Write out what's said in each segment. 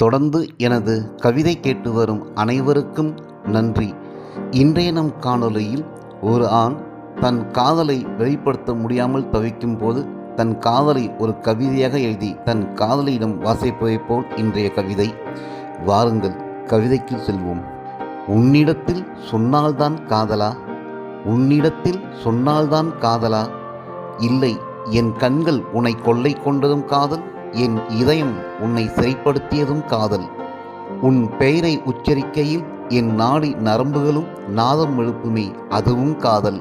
தொடர்ந்து எனது கவிதை கேட்டு வரும் அனைவருக்கும் நன்றி. இன்றைய நம் காணொளியில் ஒரு ஆண் தன் காதலை வெளிப்படுத்த முடியாமல் தவிக்கும் போது தன் காதலை ஒரு கவிதையாக எழுதி தன் காதலியிடம் வாசிப்பதைப் போல் இன்றைய கவிதை. வாருங்கள் கவிதைக்கு செல்வோம். உன்னிடத்தில் சொன்னால்தான் காதலா? உன்னிடத்தில் சொன்னால்தான் காதலா? இல்லை என் கண்கள் உன்னை கொள்ளை கொண்டதும் காதல். என் இதயம் உன்னை சிறைப்படுத்தியதும் காதல். உன் பெயரை உச்சரிக்கையில் என் நாடி நரம்புகளும் நாதம் எழுப்புமே அதுவும் காதல்.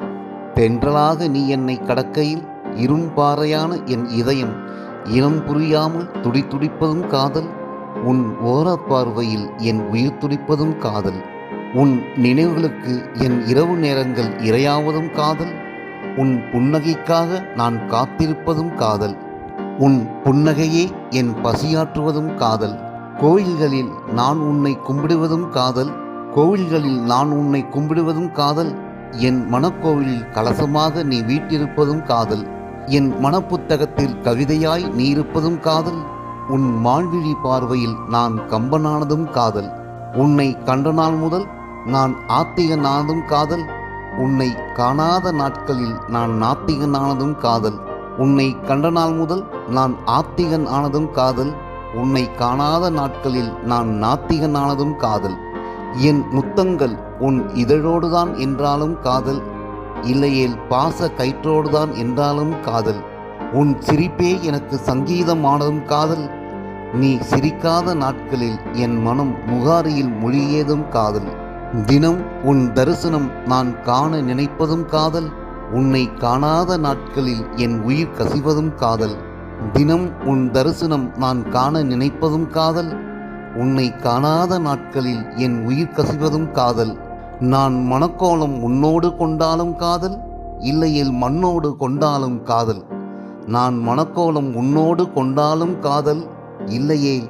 தென்றலாக நீ என்னை கடக்கையில் இரும்பாறையான என் இதயம் இனம் புரியாமல் துடிதுடிப்பதும் காதல். உன் ஓரப் பார்வையில் என் உயிர் துடிப்பதும் காதல். உன் நினைவுகளுக்கு என் இரவு நேரங்கள் இரையாவதும் காதல். உன் புன்னகைக்காக நான் காத்திருப்பதும் காதல். உன் புன்னகையே என் பசியாற்றுவதும் காதல். கோயில்களில் நான் உன்னை கும்பிடுவதும் காதல். கோவில்களில் நான் உன்னை கும்பிடுவதும் காதல். என் மனக்கோவிலில் கலசமாக நீ வீட்டிருப்பதும் காதல். என் மனப்புத்தகத்தில் கவிதையாய் நீ இருப்பதும் காதல். உன் மாண்விழி பார்வையில் நான் கம்பனானதும் காதல். உன்னை கண்ட நாள் முதல் நான் ஆத்திகனானதும் காதல். உன்னை காணாத நாட்களில் நான் நாத்திகனானதும் காதல். உன்னை கண்ட நாள் முதல் நான் ஆத்திகன் ஆனதும் காதல். உன்னை காணாத நாட்களில் நான் நாத்திகன் ஆனதும் காதல். என் முத்தங்கள் உன் இதழோடுதான் என்றாலும் காதல். இல்லையேல் பாச கயிற்றோடுதான் என்றாலும் காதல். உன் சிரிப்பே எனக்கு சங்கீதமானதும் காதல். நீ சிரிக்காத நாட்களில் என் மனம் முகாரியில் மொழியேதும் காதல். தினம் உன் தரிசனம் நான் காண நினைப்பதும் காதல். உன்னை காணாத நாட்களில் என் உயிர் கசிவதும் காதல். தினம் உன் தரிசனம் நான் காண நினைப்பதும் காதல். உன்னை காணாத நாட்களில் என் உயிர் கசிவதும் காதல். நான் மனக்கோலம் உன்னோடு கொண்டாலும் காதல் இல்லையில் மண்ணோடு கொண்டாலும் காதல். நான் மனக்கோலம் உன்னோடு கொண்டாலும் காதல் இல்லையே